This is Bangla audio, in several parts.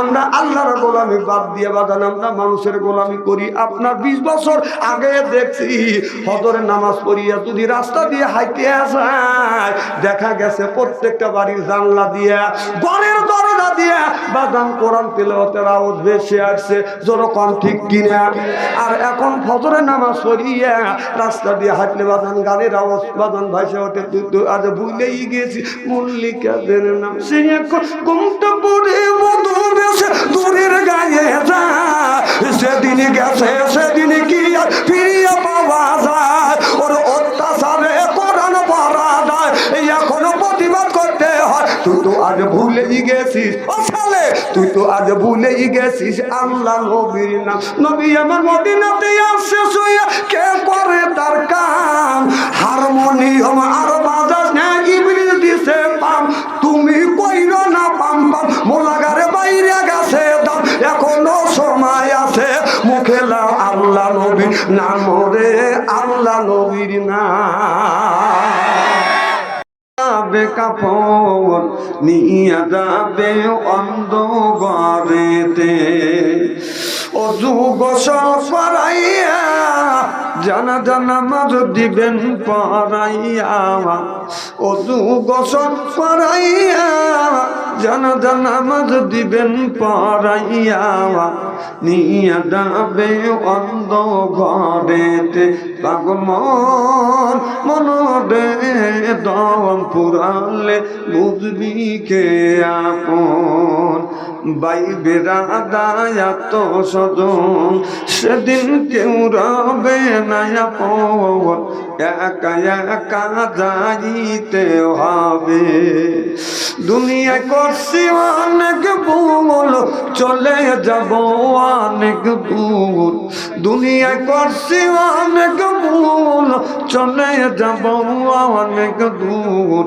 আমরা আল্লাহর গোলামি বাদ দিয়ে বাদান আমরা মানুষের গোলামি করি। আপনার বিশ বছর আগে দেখছি হজরের নামাজ পড়িয়া যদি রাস্তা দিয়ে হাইতে আসায় দেখা গেছে প্রত্যেকটা বাড়ির জানলা দিয়া, ঘরের দরজা দিয়া বাদান কোরআন তেলাওয়াতের আওয়াজ ভেসে আসছে যখন ঠিক কিনা। আর এখন ফজরের নামাজ পড়িয়া রাস্তা দিয়ে হাঁটলে বাদান গানের আওয়াজ বাদান ভাইসে ওঠে। আজ ভুলেই গেছি মল্লিকাদের নাম। সে এখন ঘুমটা পড়ে মধু দূরের গায়ে যা। সেদিন গেছে, সেদিন কি আর ফিরিয়ে পাওয়া যায়। ওর অত্যাচারে কোরআন পড়া যায়। এই এখনও প্রতিবাদ করতে হয়। তুই তো আজ ভুলেই গেছিস। তুই তো আজ ভুলেই গেছিস। আল্লাহ নবীর নাম। নবী আমার মদিনাতে আসছে নবীর নাম যাবে কাপড়, নিয়ে যাবে অন্ধ গড়েতে অজু গোসল করাইয়া জানা জানা মাঝ দিবেন পড়াইয়া। অজু গোসল করাইয়া জানা জানা মাঝ দিবেন পড়াইয়া। নিয়ে যাবে অন্ধ ঘরেতে পাগল মন, মনরে দম পুরালে বুঝবি কে আপন? বাইবে তো সজন, সেদিন কেউ রবে না আপন। একা একা যাইতে হবে। দুনিয়া করছি অনেক ভুল, চলে যাব অনেক ভুল দুনিয়া করছি অনেক ভুল, চলে যাব অনেক দূর।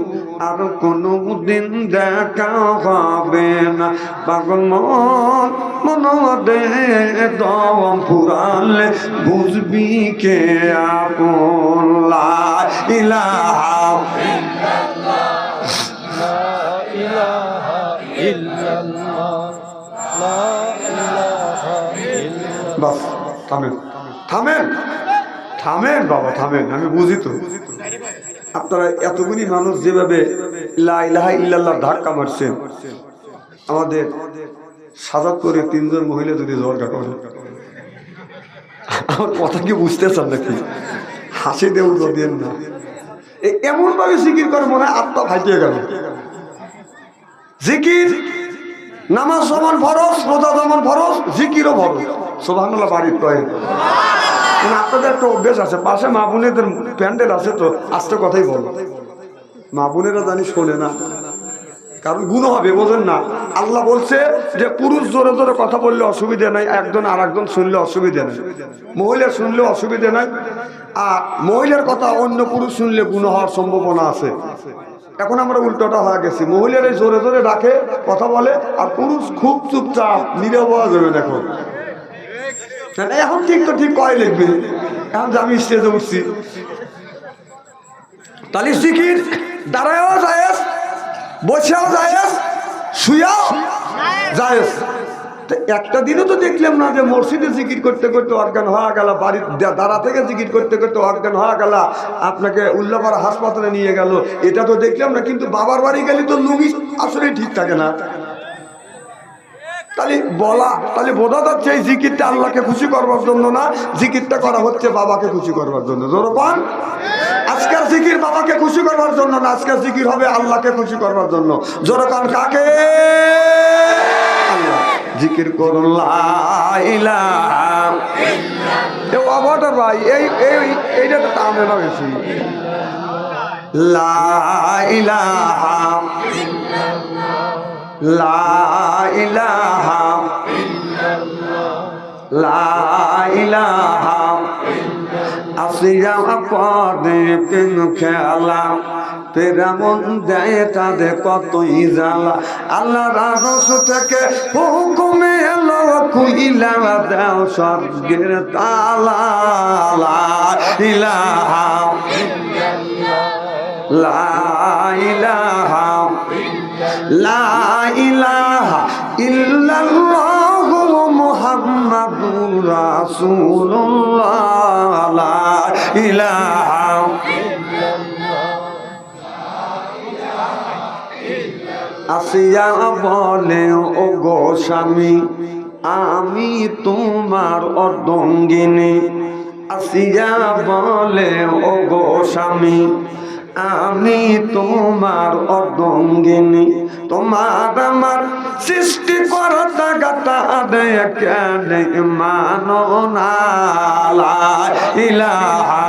আর কোনো দিন দেখা হবে না। পাগল মন মন দে দম ফুরালে বুঝবি কে আপন লা ইলাহা বাস থামেন। থামেন। থামেন, বাবা, থামেন। আমি বুঝি তো। আপনারা এতগুলি মানুষ যেভাবে ইল্লাল্লাহ ধাক্কা মারছেন আমাদের সাজাত করে তিনজন মহিলা যদি ঝগড়া করে। আমার কথা কি বুঝতেছেন নাকি? হাসি দেউ দেন না। এমন ভাবে জিকির করে মনে হয় আত্মা ফাইটিয়ে গেল। জিকির নামাজ সমান ফরজ, রোজা যেমন ফরজ, জিকিরও ফরজ। সোভানুল্লাহ বাড়ির কয়েন মানে আপনাদের একটা অভ্যেস আছে, পাশে মা বোনেদের প্যান্ডেল আছে তো আস্তে কথাই বল। মা বোনেরা জানি শোনে না। কারণ গুণ হবে, বোঝেন না। আল্লাহ বলছে যে পুরুষ জোরে জোরে কথা বললে অসুবিধে নাই, একজন আর একজন শুনলে অসুবিধে নেই। মহিলা শুনলে অসুবিধে নাই, আর মহিলার কথা অন্য পুরুষ শুনলে গুণ হওয়ার সম্ভাবনা আছে। এখন আমরা উল্টোটা হয়ে গেছি। মহিলারা জোরে জোরে ডাকে, কথা বলে, আর পুরুষ খুব চুপচাপ নীরব হওয়া যাবে না, এখন ঠিক তো ঠিক কয় লিখবে? এখন যে আমি স্টেজে উঠছি তাহলে সিকির দাঁড়ায়ও যায়স বসেও যায়স শুয়েও যায়স একটা দিনও তো দেখলাম না যে মসজিদে জিকির করতে করতে অজ্ঞান হওয়া গেল বাড়ির দাঁড়া থেকে জিকির করতে করতে অজ্ঞান হওয়া গেল আপনাকে উল্লাপাড়া হাসপাতালে নিয়ে গেল। এটা তো দেখলাম না কিন্তু বাবার বাড়ি গেলে তো লুঙ্গি আসলে ঠিক থাকে না। তাহলে বলা, তাহলে বোঝা যাচ্ছে এই জিকিরটা আল্লাহকে খুশি করবার জন্য না, জিকিরটা করা হচ্ছে বাবাকে খুশি করবার জন্য। জোরপান আজকের জিকির বাবাকে খুশি করবার জন্য না, আজকের জিকির হবে আল্লাহকে খুশি করবার জন্য। জোরকান কাকে? জিকির করুন ভাই, এই এই, এইটা তো টানে না বেশি। লা ইলাহা লা ইলাহা লা ইলাহা আসিয়া পদে কেন খেলা, তেরা মন দেয় তাদের কতই জ্বালা। আল্লাহ রাস থেকে হুকুমে এলো, কুইলা দেও স্বর্গের তালা। ইলাহা লা ইলাহা লা ইলাহা আসিয়া বলে, ও গো স্বামী, আমি তোমার অর্ধঙ্গিনী। আসিয়া বলে, ও গো স্বামী আমি তোমার অর্ধঙ্গিনী। তোমার আমার সৃষ্টি করতা গাতা দেখে মানো না ইলাহা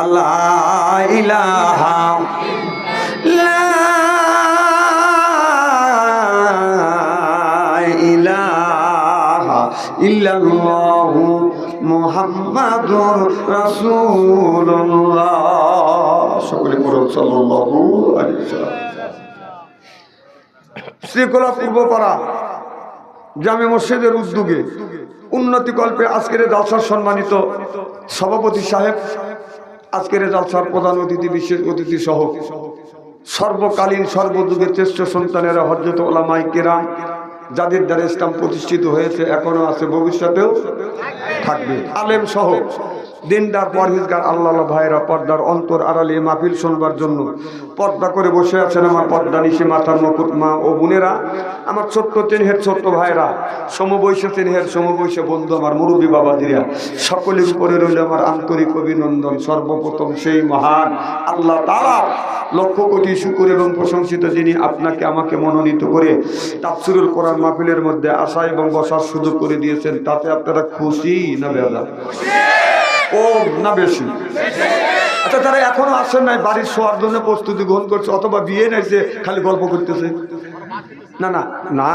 আল্লাহ, ইলাহা লা ইল্লাল্লাহু মুহাম্মাদুর রাসূলুল্লাহ। সকলে পড়ুন, সাল্লাল্লাহু আলাইহি জামে মসজিদের উদ্যোগে উন্নতি কল্পে আজকের জালসার সম্মানিত সভাপতি সাহেব, আজকের জালসার প্রধান অতিথি, বিশেষ অতিথি সহ সর্বকালীন সর্বযুগের শ্রেষ্ঠ সন্তানেরা হজরত ওলামাই কেরাম যাদের দ্বারা ইসলাম প্রতিষ্ঠিত হয়েছে এখনও আছে ভবিষ্যতেও থাকবে। আলেম সহ দিনদার পরহিজগার আল্লাহ ভাইরা পর্দার অন্তর আড়ালে মাহফিল শুনবার জন্য পর্দা করে বসে আছেন আমার পর্দা নিশে মাথার মুকুট মা ও বোনেরা, আমার ছোট্ট তিনহের ছোট্ট ভাইরা সমবয়সে তিনহের সমবয়সে বন্ধু আমার মুরব্বী বাবাদিরা, সকলের উপরে রইল আমার আন্তরিক অভিনন্দন। সর্বপ্রথম সেই মহান আল্লাহ তারা লক্ষ কোটি শুকুর এবং প্রশংসিত যিনি আপনাকে আমাকে মনোনীত করে তাফসিরুল কোরআন মাহফিলের মধ্যে আসা এবং বসার সুযোগ করে দিয়েছেন, তাতে আপনারা খুশি না বেদা ও, না বেশি। আচ্ছা তারা এখনও আসেন নাই বাড়ির শোয়ার জন্য প্রস্তুতি গ্রহণ করছে, অথবা বিয়ে নেই যে খালি গল্প করতেছে। না না না।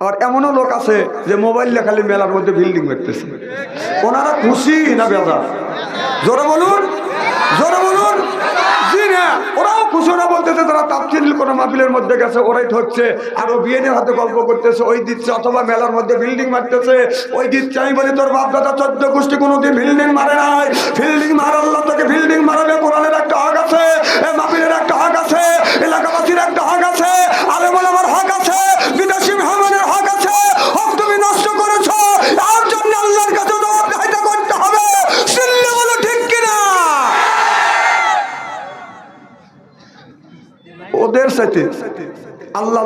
আর এমনও লোক আছে যে মোবাইল খালি মেলার মধ্যে বিল্ডিং করতেছে ওনারা খুশি না বেদা জোরে বলুন জোরে বলুন। না, ওরাও খুশি বলতেছে, তারা তাপসিল কোনো মাহফিলের মধ্যে গেছে, ওরাই ধরছে আর ও বিয়েনের হাতে গল্প করতেছে, ওই দিচ্ছে অথবা মেলার মধ্যে বিল্ডিং মারতেছে, ওই দিচ্ছে, আমি বলি, তোর বাপ দাদা চোদ্দ গোষ্ঠী কোনোদিন বিল্ডিং মারে নাই বিল্ডিং মার, আল্লাহ তোকে বিল্ডিং মারাবে, কোরআনের একটা হক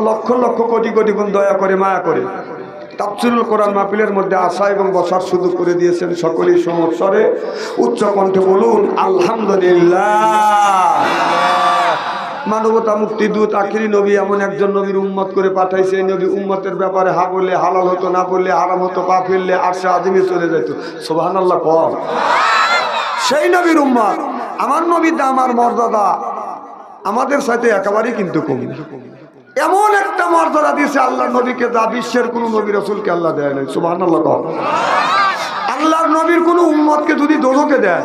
লক্ষ লক্ষ কোটি কোটি গুণ দয়া করে, মায়া করে। তাফসিরুল কোরআন মাহফিলের মধ্যে আসা এবং বসার সুযোগ করে দিয়েছেন সকলেই সমস্বরে উচ্চ কণ্ঠে বলুন, আলহামদুলিল্লাহ। মানবতা মুক্তি দূত আখিরি নবী এমন একজন নবীর উম্মত করে পাঠাইছে। এই নবী উম্মতের ব্যাপারে হা বললে হালাল হতো, না বললে হারাম হতো, পা ফেললে আরশে আদিমে চলে যেত সোভান আল্লাহ কম। সেই নবীর উম্মত। আমার নবীর দাম আর মর্যাদা আমাদের সাথে একেবারেই কিন্তু কম। এমন একটা মর্যাদা দিয়েছে আল্লাহ নবীকে যা বিশ্বের কোন নবী রসুলকে আল্লাহ দেয় নাই। সুবাহ আল্লাহ আল্লাহর নবীর কোন উম্মতকে যদি দোষকে দেয়,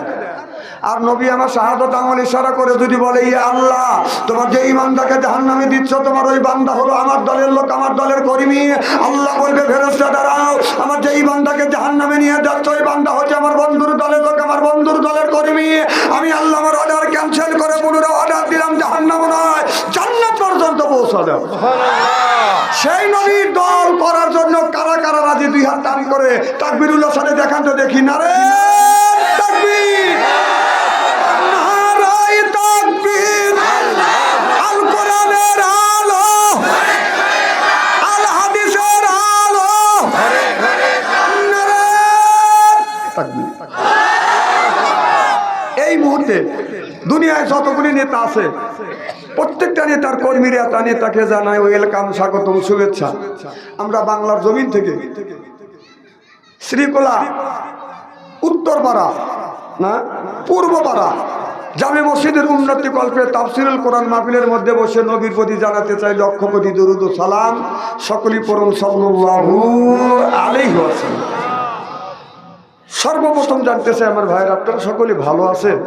আর নবী আমার শাহাদত আমল ইশারা করে যদি বলে ইয়ে আল্লাহ তোমার যে ইমানদাকে জাহান নামে দিচ্ছ, তোমার ওই বান্দা হলো আমার দলের লোক, আমার দলের কর্মী। আল্লাহ বলবে ফেরস্তা দাঁড়াও, আমার যে ইমানদাকে জাহান নামে নিয়ে যাচ্ছ, ওই বান্দা হচ্ছে আমার বন্ধুর দলের লোক, আমার বন্ধুর দলের কর্মী। আমি আল্লাহ আমার অর্ডার ক্যান্সেল করে পুনরায় পৌঁছা দেব সেই নবীর দল করার জন্য কারা কারা রাজি? দুই হাত টান করে তাকবিরুল্লাহ সাথে দেখান তো দেখি। না রে এই মুহূর্তে দুনিয়ায় যতগুলি নেতা আছে, প্রত্যেকটা নেতার কর্মীরা তা নেতাকে জানায়, ওয়েলকাম, স্বাগতম, শুভেচ্ছা। আমরা বাংলার জমিন থেকে শ্রীকোলা, উত্তরপাড়া, না, পূর্বপাড়া, জামে মসজিদের উন্নতি কল্পে তাফসিরুল কোরআন মাহফিলের মধ্যে বসে নবীর প্রতি জানাতে চাই লক্ষ কোটি দরুদ সালাম। সকলই পরম সাল্লাল্লাহু আলাইহি ওয়াসাল্লাম। সর্বপ্রথম জানতে চাই আমার ভাইয়ের, আপনারা সকলে ভালো আছেন?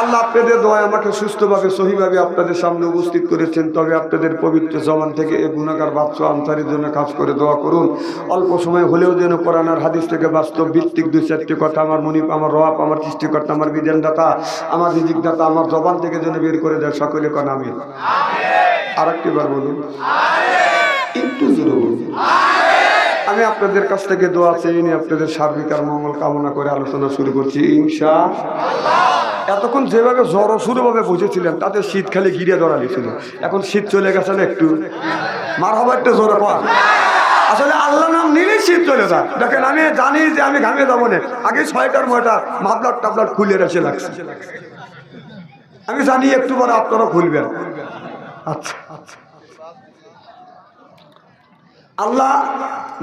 আল্লাহ আপনাদের দোয়া আমাকে সুস্থভাবে, সহিভাবে আপনাদের সামনে উপস্থিত করেছেন। তবে আপনাদের পবিত্র জবান থেকে এ গুণাকার বাচ্চা আনসারের জন্য কাজ করে দোয়া করুন। অল্প সময় হলেও যেন কোরআনার হাদিস থেকে বাস্তব ভিত্তিক দুই চারটি কথা আমার মনিপ আমার রব, আমার সৃষ্টিকর্তা, আমার বিধানদাতা, আমার রিজিকদাতা, আমার জবান থেকে যেন বের করে দেয় সকলে কন আমি আর একটি বার বলুন। একটু আমি আপনাদের কাছ থেকে দোয়া চেয়ে নিয়ে আপনাদের সার্বিক আর মঙ্গল কামনা করে আলোচনা শুরু করছি। ইনশা এতক্ষণ যেভাবে জ্বর শুরুভাবে বুঝেছিলেন, তাতে শীত খালি গিরে ধরা গেছিল এখন শীত চলে গেছে না একটু। মার হবার একটা জোরে পাওয়া আসলে আল্লাহ নাম নিলেই শীত চলে যায়। দেখেন, আমি জানি যে আমি ঘামিয়ে যাব না। আগে ছয়টার ময়টা মাপলার টাপলার খুলে রেখে লাগছে আমি জানি একটু পরে আপনারা খুলবেন। আচ্ছা আচ্ছা। আল্লাহ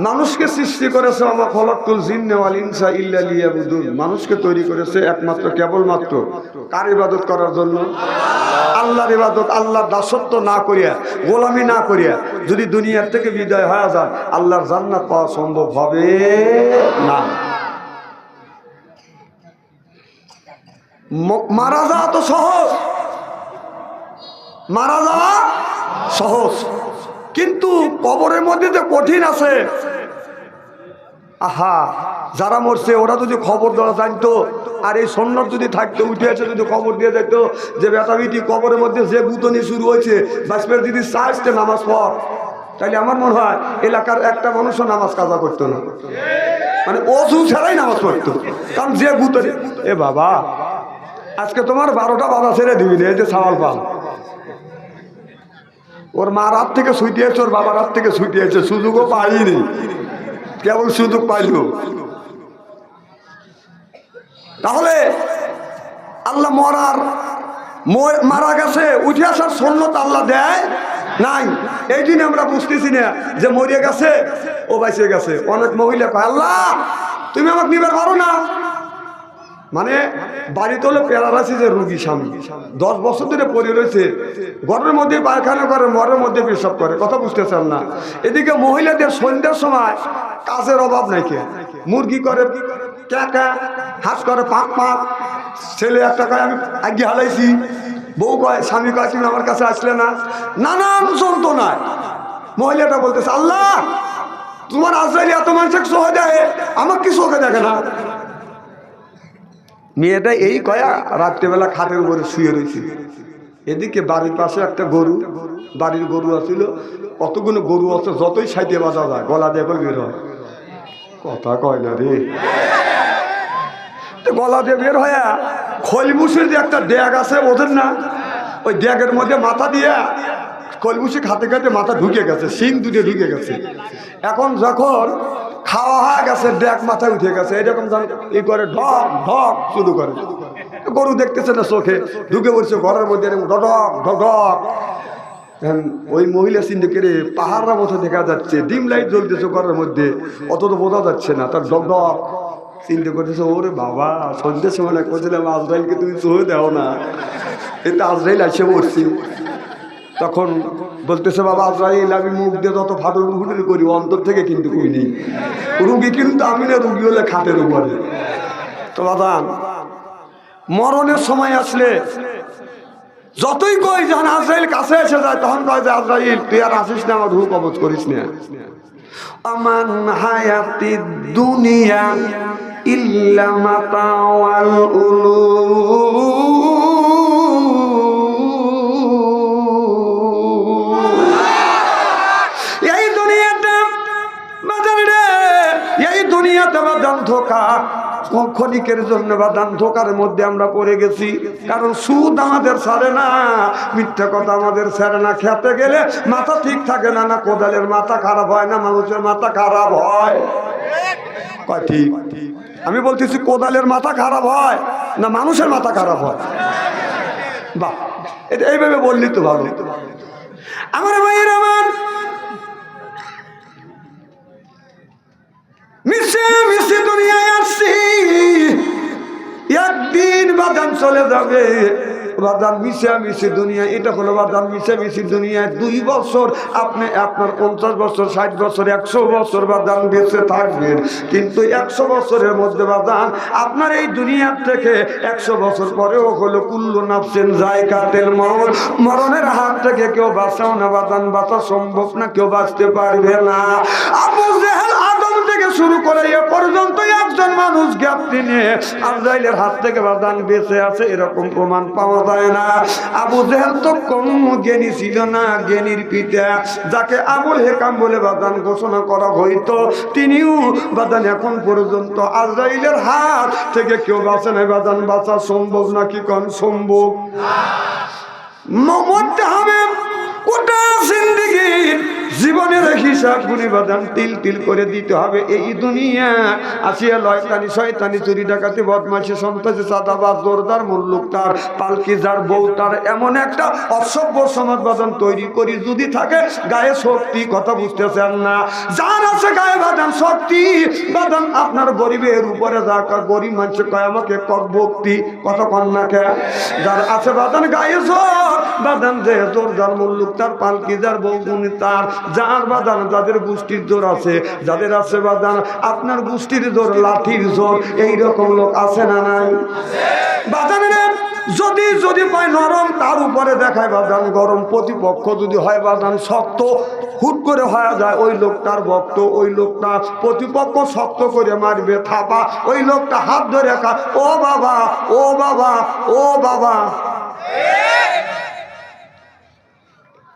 মানুষকে সৃষ্টি করেছে আমার ফলকুল জিন্নেওয়াল ইনসা ইল্লা লিয়াবুদুন। মানুষকে তৈরি করেছে একমাত্র, কেবলমাত্র কার ইবাদত করার জন্য? আল্লাহর ইবাদত, আল্লাহর দাসত্ব না করিয়া, গোলামি না করিয়া যদি দুনিয়ার থেকে বিদায় হয়ে যায়, আল্লাহর জান্নাত পাওয়া সম্ভব হবে না। মারা যাওয়া তো সহজ। মারা যাওয়া সহজ। কিন্তু কবরের মধ্যে যে কঠিন আছে। আহা, যারা মরছে, ওরা যদি খবর দেওয়া জানতো, আর এই সন্ন্যত যদি থাকতো, উঠে এসে যদি খবর দিয়ে যেত যে বেটা বিটি কবরের মধ্যে যে গুতনি শুরু হয়েছে বাসপের দিদি চাইছে নামাজ পড়। তাইলে আমার মনে হয়, এলাকার একটা মানুষও নামাজ কাজা করতো না। মানে অজু ছাড়াই নামাজ পড়তো। কারণ যে গুতনি এ বাবা, আজকে তোমার বারোটা বাবা ছেড়ে দিবি এই যে সাওয়াল পাল। ওর মা রাত থেকে ছুটিয়েছে ওর বাবা রাত থেকে ছুটিয়েছে সুযোগও পাইনি। কেবল সুযোগ পাইল। তাহলে আল্লাহ মরার মারা গেছে, উঠে আসার সন্ন্যত আল্লাহ দেয়? নাই। এই দিনে আমরা বুঝতেছি না যে মরিয়ে গেছে, ও বাইসে গেছে। অনেক মহিলা আল্লাহ, তুমি আমাকে নিবার পারো না? মানে বাড়িতে হলে প্যারালাইসিসের রুগী স্বামী। দশ বছর ধরে পড়ে রয়েছে। ঘরের মধ্যে পায়খানা করে, মরের মধ্যে পেশাব করে, কথা বুঝতেছেন না। এদিকে মহিলাদের সন্ধ্যার সময় কাজের অভাব নাই কে? মুরগি করে, ক্যাকা, হাঁস করে, পাক পাক ছেলে একটা কয়, আমি আগে হালাইছি। বউ কয়, স্বামী কয়, তুমি আমার কাছে আসলে না। নানান যন্ত্রণায় মহিলাটা বলতেছে, আল্লাহ, তোমার আজরাইলি এত মানুষের চোখে দেয় আমার কি চোখে দেখে না। মেয়েটা এই কয়া রাত্রেবেলা খাটের উপরে শুয়ে রয়েছে এদিকে বাড়ির পাশে একটা গরু, বাড়ির গরু আছিল। কতগুলো গরু আছে, যতই সাইতে বাজা যায়, গলা দিয়ে বের হয় কথা কয় না রে। গলা দিয়ে বের হয়ে খৈলবুসের যে একটা ড্যাগ আছে, ওদের না? ওই ড্যাগের মধ্যে মাথা দিয়ে খৈলবুসি খাতে খাতে মাথা ঢুকে গেছে, শিং দুটে ঢুকে গেছে। এখন যখন খাওয়া হয়ে গেছে ড্যাগ মাথায় উঠে গেছে। এরকম ই করে, ঢক ঢক শুরু করে। গরু দেখতেছে না চোখে, ঢুকে পড়ছে ঘরের মধ্যে ঢক ঢক ওই মহিলা সিন্ডিকেটে পাহাড়ের মতো দেখা যাচ্ছে, ডিম লাইট জ্বলতেছে ঘরের মধ্যে অত তো বোঝা যাচ্ছে না, তার ডক ডক চিন্তা করতেছে ওরে বাবা, সন্ধ্যের সময় না করছিলাম আজরাইলকে তুমি চোহে দাও না। এটা আজরাইল আসে পড়ছি। তখন বলতেছে, বাবা আজরাইল, আমি মুখ দিয়ে যত ফাটল ফুটুল করি অন্তর থেকে কিন্তু কই নেই। রুগী কিন্তু আমি না, রুগী হলে খাটের উপরে। তো বাদাম মরণের সময় আসলে যতই কই যখন আজরাইল কাছে এসে যায়, তখন কয় যে, আজরাইল, তুই আর আসিস না, আমার রূপ কবচ করিস না। আমান হায়াতি দুনিয়া ইল্লা মাতাওয়াল উলু ধোকা ক্ষণিকের জন্য বা বাদান ধোকার মধ্যে আমরা পড়ে গেছি। কারণ সুদ আমাদের ছাড়ে না, মিথ্যা কথা আমাদের ছাড়ে না। খেতে গেলে মাথা ঠিক থাকে না না কোদালের মাথা খারাপ হয়, না মানুষের মাথা খারাপ হয়। ঠিক। আমি বলতেছি, কোদালের মাথা খারাপ হয়, না মানুষের মাথা খারাপ হয়? বাহ, এটা এইভাবে বললি তো ভালো। আমার ভাইয়ের আমার মিশে মিশে দুনিয়ায় আসছি। একদিন বাদান চলে যাবে। বাদান মিশে মিশি দুনিয়া এটা হলো মিশে মিশি দুনিয়ায়। দুই বছর, আপনি আপনার পঞ্চাশ বছর, ষাট বছর, একশো বছর বাদান বেঁচে থাকবেন। কিন্তু একশো বছরের মধ্যে বাদান আপনার এই দুনিয়ার থেকে একশো বছর পরেও হলো কুল্লু নাফসেন জায়গাতের মরণ। মরণের হাত থেকে কেউ বাঁচাও না বাদান বাঁচা সম্ভব না, কেউ বাঁচতে পারবে না। থেকে শুরু করে এ পর্যন্ত একজন মানুষ গ্যাপ নিয়ে আজরাইলের হাত থেকে বাদান বেঁচে আছে এরকম প্রমাণ পাওয়া যায় না। আবু জেহেল তো কম জ্ঞানী ছিল না জ্ঞানীর পিতা যাকে আবুল হেকাম বলে বাদান ঘোষণা করা হইতো তিনিও বাদান এখন পর্যন্ত আজরাইলের হাত থেকে কেউ বাঁচে নাই। বাদান বাঁচা সম্ভব নাকি কন সম্ভব? মরতে হবে। ওটা জিন্দিগির জীবনের হিসাব বাদান তিল তিল করে দিতে হবে এই দুনিয়া। আসিয়া লয়তানি শয়তানি, চুরি, ডাকাতি বদমাসি সন্ত্রাসী, চাঁদাবাজ, জোরদার মুল্লুক তার পালকি, যার বউ তার এমন একটা অসভ্য সমাজ বাদান তৈরি করি যদি থাকে, গায়ে শক্তি, কথা বুঝতেছেন না। যার আছে গায়ে বাদান শক্তি বাদান আপনার গরিবের উপরে যা গরিব মানুষ কয়, আমাকে কক ভক্তি কত কন্যাকে যার আছে বাদান গায়ে জোর বাদান যে জোরদার মুল্লুক তার পালকি, যার বৌগুনি তার যার বাদান যাদের গোষ্ঠীর জোর আছে, যাদের আছে বাদান, আপনার গোষ্ঠীর জোর, লাঠির জোর, এইরকম লোক আছে না নাই? যদি যদি পায় নরম, তার উপরে দেখায় বাদান গরম, প্রতিপক্ষ যদি হয় বাদান শক্ত, হুট করে হয়ে যায়, ওই লোকটার ভক্ত, ওই লোকটা প্রতিপক্ষ শক্ত করে মারবে, থাপা, ওই লোকটা হাত ধরে খা ও বাবা ও বাবা ও বাবা।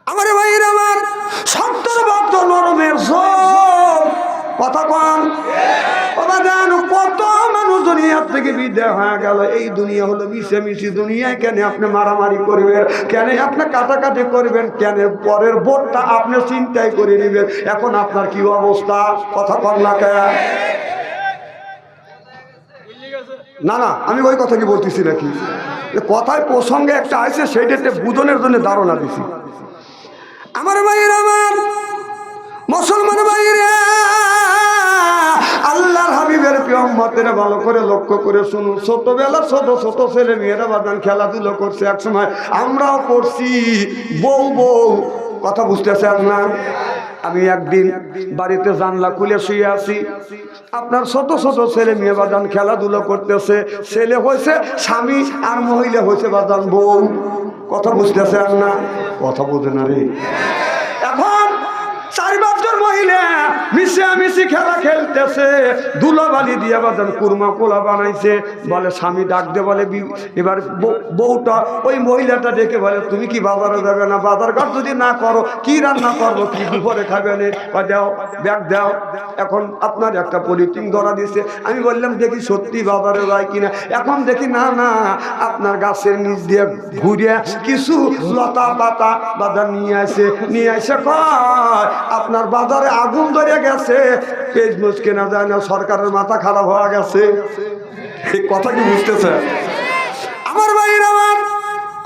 আমার ভাইয়ের আমার সত্তর ভক্ত নরমের সব কথা কন। কত থেকে হয়ে গেল। এই দুনিয়া হলো মিশে দুনিয়ায় কেন আপনি মারামারি করবেন? কেন আপনি করবেন? কেন পরের আপনি করে নেবেন? এখন আপনার কি অবস্থা? কথা না না আমি ওই কথা কি বলতেছি নাকি? কথায় প্রসঙ্গে একটা আছে, সেইটাতে বুঝনের জন্য ধারণা দিছি। আমার ভাইয়ের আমার, মুসলমান ভাইরা আল্লাহর হাবিবের প্রিয়ম্মতের ভালো করে লক্ষ্য করে শুনুন। ছোটবেলা ছোট ছোট ছেলে মেয়েরা বাদান খেলাধুলো করছে এক সময় আমরাও করছি বউ বউ, কথা বুঝতেছেন না? আমি একদিন বাড়িতে জানলা খুলে শুয়ে আছি। আপনার ছোট ছোট ছেলে মেয়ে বাদান খেলাধুলো করতেছে, ছেলে হয়েছে, স্বামী আর মহিলা হয়েছে বাদান বউ। কথা বুঝতেছেন না? কথা বোঝে না রে। এখন চার পাঁচজন মহিলা মিশে মিশি খেলা খেলতেছে ধুলাবালি দিয়ে বাজান কুরমা কোলা বানাইছে। বলে, স্বামী ডাক দে, বলে এবার বউটা ওই মহিলাটা ডেকে বলে, তুমি কি বাজারে যাবে না? বাজার ঘাট যদি না করো, কি রান্না করব? কি দুপুরে খাবে না? দাও, ব্যাগ দাও। এখন আপনার একটা পলিথিন ধরা দিছে। আমি বললাম, দেখি সত্যি বাজারে যায় কিনা? এখন দেখি, না না, আপনার গাছের নিচ দিয়ে ঘুরে কিছু লতা পাতা বাজার নিয়ে আসে। নিয়ে আসে আপনার বাজারে আগুন ধরে গেছে। পেজমুজ কেনা যায় না, সরকারের মাথা খারাপ হয়ে গেছে। এই কথা কি বুঝতেছে আমার ভাইয়ের আমার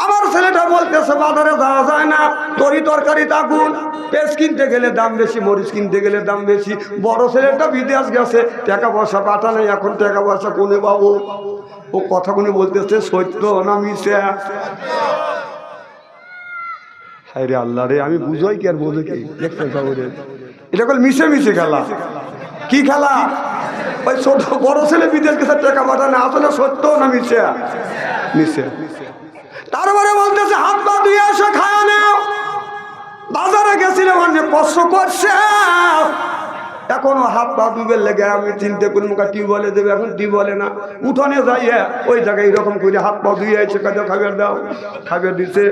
আমার ছেলেটা বলতেছে, বাজারে যাওয়া যায় না, তরি তরকারি আগুন পেঁচ কিনতে গেলে দাম বেশি, মরিচ কিনতে গেলে দাম বেশি। বড় ছেলেটা বিদেশ গেছে, টাকা পয়সা পাঠা এখন টাকা পয়সা কোনে পাবো? ও কথা কোনে বলতেছে, সত্য না মিশে হায় রে আল্লাহ রে, আমি বুঝোই কি আর বোঝো কি? দেখতে পাবো রে। এটা কল মিশে মিশে খেলা। কি খেলা? ওই ছোট বড় ছেলে বিদেশ গেছে, টাকা পাঠানো আসলে সত্য না মিশে? মিশে। তারপরে বলতেছে, হাত পা ধুয়ে আসো খায়া নাও। বাজারে গেছিলাম অনেক কষ্ট করছে। এখনও হাত পা ডুবে লেগে, আমি চিন্তা করি মুখা টিউবওয়েলে দেবে, এখন টিউবওয়েলে না। উঠোনে যাইয়ে ওই জায়গায় এরকম করে হাত পা ধুয়ে আছে কাজে খাবার দাও খাবার দিছে।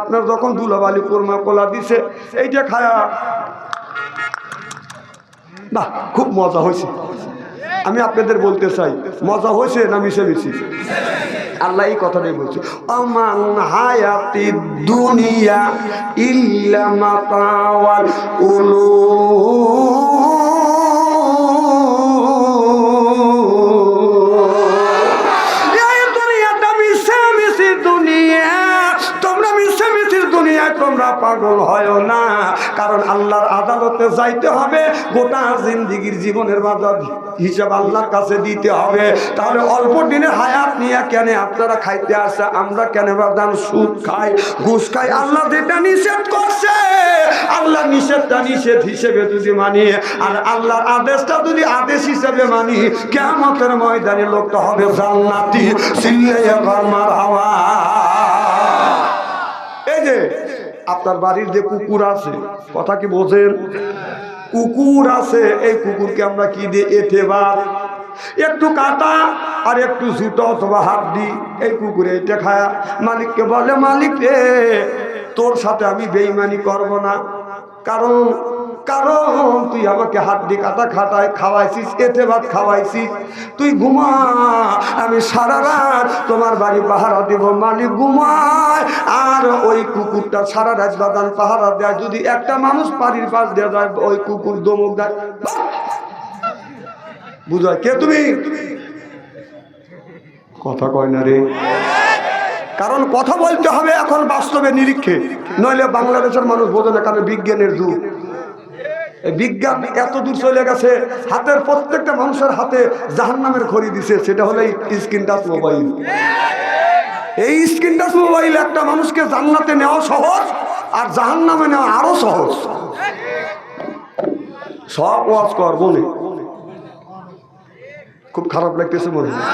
আপনার যখন দুলাবালি কোরমা কোলা দিছে, এইটা খায়া বাহ খুব মজা হয়েছে। আমি আপনাদের বলতে চাই, মজা হয়েছে না মিশে মিশি আল্লাহ এই কথাটাই বলছে, অমান হায়াতি দুনিয়া ইল্লা মাতাওয়াল উলু এই দুনিয়াটা মিশে মিশি দুনিয়া, তোমরা পাগল হয় না। কারণ আল্লাহর আদালতে যাইতে হবে, গোটা জিন্দিগির জীবনের বাজার হিসাব আল্লাহর কাছে দিতে হবে। তাহলে অল্প দিনে হায়াত নিয়ে কেন আপনারা খাইতে আসে, আমরা কেন বাদাম সুদ খাই, ঘুষ খাই? আল্লাহ যেটা নিষেধ করছে, আল্লাহ নিষেধটা নিষেধ হিসেবে যদি মানি, আর আল্লাহর আদেশটা যদি আদেশ হিসেবে মানি কেমতের ময়দানে লোকটা হবে জান্নাতি। সিল্লে কর্মার হাওয়া। আপনার বাড়ির যে কুকুর আছে, কথা কি বোঝেন? কুকুর আছে, এই কুকুরকে আমরা কি দিয়ে এতেবার একটু কাটা আর একটু জুটো অথবা হাড্ডি, এই কুকুরে এটা খায়া মালিককে বলে, মালিক রে, তোর সাথে আমি বেইমানি করব না। কারণ কারণ তুই আমাকে হাড্ডি কাটা খাটায় খাওয়াইছিস এতে ভাত খাওয়াইছিস। তুই ঘুমা, আমি সারা রাত তোমার বাড়ি পাহারা দেব, মালিক ঘুমায়। আর ওই কুকুরটা সারা রাত বাদান পাহারা দেয়, যদি একটা মানুষ বাড়ির পাশ দেওয়া যায়, ওই কুকুর দমক দেয়। বুঝায় কে তুমি? কথা কয় না রে। কারণ কথা বলতে হবে এখন বাস্তবে নিরীক্ষে। নইলে বাংলাদেশের মানুষ বোঝে না কারণ বিজ্ঞানের যুগ। বিজ্ঞান এত দূর চলে গেছে, হাতের প্রত্যেকটা মানুষের হাতে জাহান নামের খড়ি দিছে, সেটা হলো স্ক্রিন টাচ মোবাইল। এই স্ক্রিন টাচ মোবাইল একটা মানুষকে জান্নাতে নেওয়া সহজ, আর জাহান নামে নেওয়া আরও সহজ। সব ওয়াজ কর বলে খুব খারাপ লাগতেছে মনে হয়।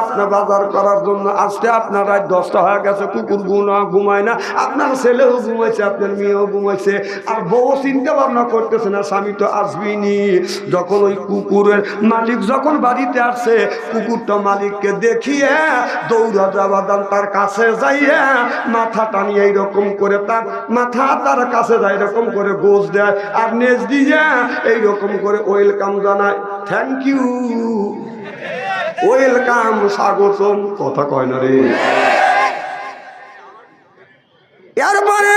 আপনি বাজার করার জন্য আজকে আপনার রাত দশটা হয়ে গেছে, কুকুর গুনা ঘুমায় না। আপনার ছেলেও ঘুমাইছে, আপনার মেয়েও ঘুমাইছে। আর বউ চিন্তা ভাবনা করতেছে না, স্বামী তো আসবিনি যখন ওই কুকুরের মালিক যখন বাড়িতে আসছে কুকুরটা মালিককে দেখিয়ে দৌড়া যাবাদান তার কাছে যাইয়া মাথা টানিয়ে এইরকম করে তার মাথা তার কাছে যায়, এরকম করে গোজ দেয়। আর নেজ দিয়ে এইরকম করে ওয়েলকাম জানায় থ্যাংক ইউ ওয়েলকাম, স্বাগতম। কথা কয় না রে। এরপরে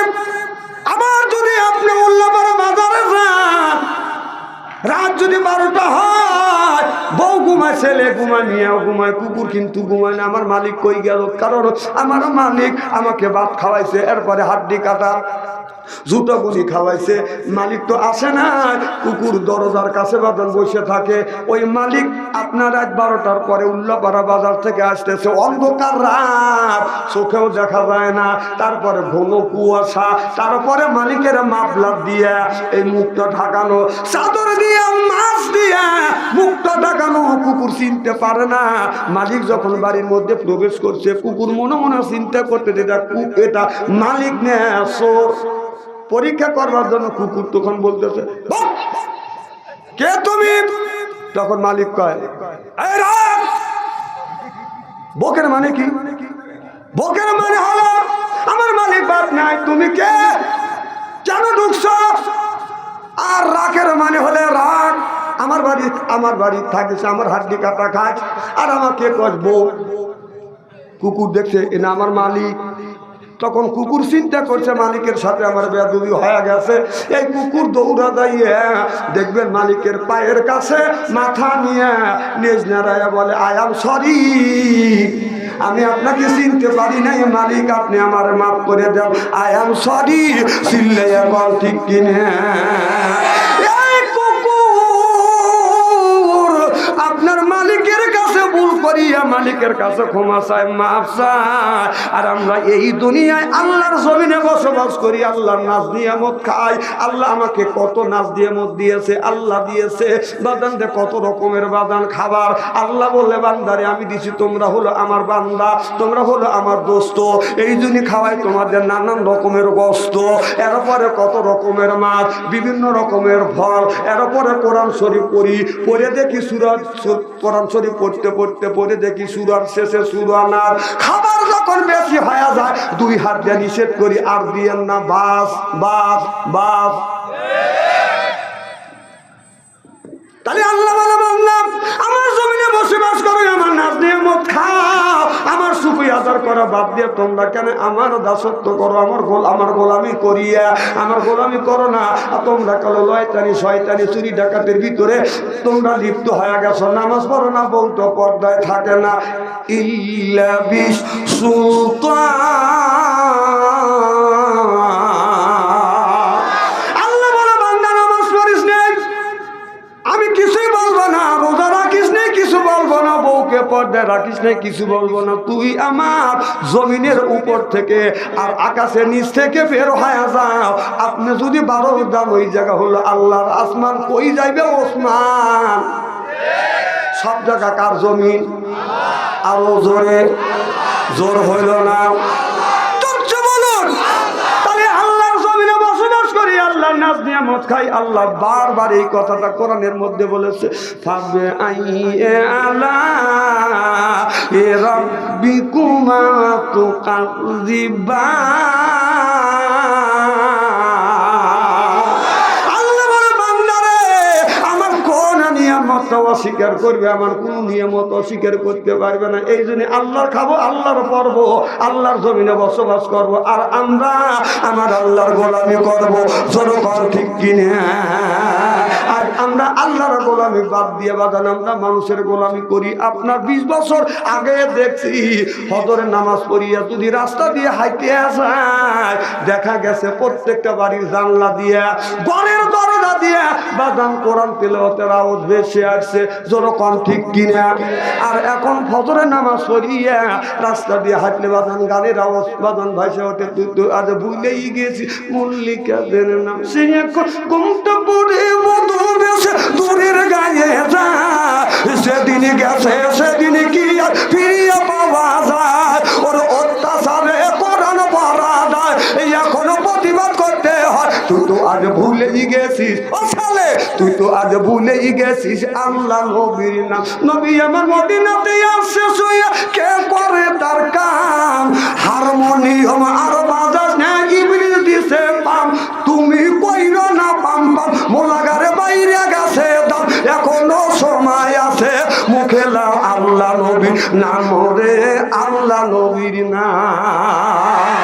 আবার যদি আপনি উল্লাপাড়া বাজারে যান, রাত যদি বারোটা হয়, বউ ঘুমায়, ছেলে ঘুমায়, মেয়েও ঘুমায়, কুকুর কিন্তু ঘুমায় না। আমার মালিক কই গেল? কারণ আমার মালিক আমাকে ভাত খাওয়াইছে। এরপরে হাড্ডি কাটা। জুতো গুলি খাওয়াইছে, মালিক তো আসে না কুকুর দরজার কাছে বাদল বসে থাকে। ওই মালিক আপনার রাত বারোটার পরে উল্লাপাড়া বাজার থেকে আসতেছে। অন্ধকার রাত, চোখেও দেখা যায় না। তারপরে ঘন কুয়াশা, তারপরে মালিকের মাফলার দিয়ে এই মুখটা ঢাকানো, চাদর দিয়ে, মাছ দিয়ে, মুখটা ঢাকানো, কুকুর চিনতে পারে না। মালিক যখন বাড়ির মধ্যে প্রবেশ করছে, কুকুর মনে মনে চিন্তা করতে এটা এটা মালিক নে, চোর। পরীক্ষা করবার জন্য কুকুর তখন বলতেছে, "বাহ! কে তুমি? তখন মালিক কয়! বকের মানে কি? বকের মানে হলো আমার মালিক বাপ নাই, তুমি কে? কেন ঢুকছ? আর রাখের মানে হলে রাখ আমার বাড়ি আমার বাড়ি থাকিস আমার হাড্ডি কাটা খাস আর আমাকে কুকুর দেখছে, এ না আমার মালিক। তখন কুকুর চিন্তা করছে, মালিকের সাথে আমার বেদবি হয়ে গেছে। এই কুকুর দৌড়া দাইয়ে দেখবেন মালিকের পায়ের কাছে মাথা নিয়ে নিজ নারায় বলে আই আম সরি আমি আপনাকে চিনতে পারি নাই, মালিক, আপনি আমার মাফ করে দেন। আই আম সরি চিল্লে বল, ঠিক কিনে? করিয়া মালিকের কাছে ক্ষমা চায় মাফ চায় আর আমরা এই দুনিয়ায় আল্লাহর জমিনে বসবাস করি, আল্লাহর নাচ নিয়ামত খাই। আল্লাহ আমাকে কত নাচ নিয়ামত দিয়েছে, আল্লাহ দিয়েছে। বাদান দে কত রকমের বাদান খাবার। আল্লাহ বললে, বান্দারে, আমি দিছি, তোমরা হলো আমার বান্দা, তোমরা হলো আমার দোস্ত। এই জন্য খাওয়াই তোমাদের নানান রকমের গোস্ত এরপরে কত রকমের মাছ, বিভিন্ন রকমের ফল। এরপরে কোরআন শরীফ পড়ি, পড়ে দেখি সুরার কোরআন শরীফ পড়তে পড়তে পড়ে দেখি সুরার শেষে সুরানার। খাবার যখন বেশি হয়ে যায়, দুই হাত দিয়ে নিষেধ করি, আর দিয়েন না, বাস বাস বাস। তাহলে আল্লাহ আমার জমিনে বসবাস করো, আমার নাচ নিয়ামত খাও। আমার সুপিয়া আদার করা বাদ দিয়ে তোমরা কেন আমার দাসত্ব করো? আমার গোল আমার গোলামি করিয়া, আমার গোলামি করো না। তোমরা কালো লয়তানি, শয়তানি, চুরি ডাকাতের ভিতরে তোমরা লিপ্ত হয়ে গেছো। নামাজ পড়ো না বলতো পর্দায় থাকে না। ইল্লা বিশ আল্লাহ পর্দায় রাখিস নেই, কিছু বলব না। তুই আমার জমিনের উপর থেকে আর আকাশের নিচ থেকে বের হয়ে যাও। আপনি যদি বারো দাম ওই জায়গা হলো আল্লাহর আসমান। কই যাইবে ওসমান? সব জায়গা কার জমিন? আরও জোরে। জোর হইল না ধৈর্য বলুন তাহলে আল্লাহর জমিনে বসবাস করি আল্লাহর নিয়ামত খাই, আল্লাহ বারবার এই কথাটা কোরআনের মধ্যে বলেছে ফাবে আই এ আলা এ রব্বিকুমা তুকাযিবান। নিয়ামত অস্বীকার করবে, আমার কোন নিয়ামত অস্বীকার করতে পারবে না। এই জন্য আল্লাহর খাব, আল্লাহর পর্ব, আল্লাহর জমিনে বসবাস করব। আর আমরা আমার আল্লাহর গোলামি করব ঠিক কিনে? আমরা আল্লাহর গোলামি বাদ দিয়ে বাদান, আমরা মানুষের গোলামি করি। আপনার বিশ বছর আগে দেখছি হজরের নামাজ পড়িয়া যদি রাস্তা দিয়ে হাইতে আসায় দেখা গেছে প্রত্যেকটা বাড়ির জানলা দিয়া, ঘরের দরজা দিয়া বাদান কোরআন তেলাওয়াতের আওয়াজ ভেসে আসছে জনগণ ঠিক কিনা। আর এখন ফজরের নামাজ পড়িয়া রাস্তা দিয়ে হাঁটলে বাদান, গানের আওয়াজ বাদান ভাইসে ওঠে। আজ ভুলেই গেছি, মল্লিকাদের নাম। সে এখন ঘুমটা পড়ে মধু বেশে দূরের গায়ে যা। সেদিন গেছে, সেদিন কি আর ফিরিয়ে পাওয়া যায়। ওর অত্যাচারে কোরআন পড়া যায়। এই এখনও প্রতিবাদ করতে হয়। তুই তো আজ ভুলেই গেছিস। তুই তো আজ ভুলেই গেছিস। আল্লাহ নবীর নাম। নবী আমার মদিনাতে আসছে শুয়ে, কে করে তার কাম? হারমোনিয়াম আর বাজাস নাম রে আল্লাহ নবীর নাম।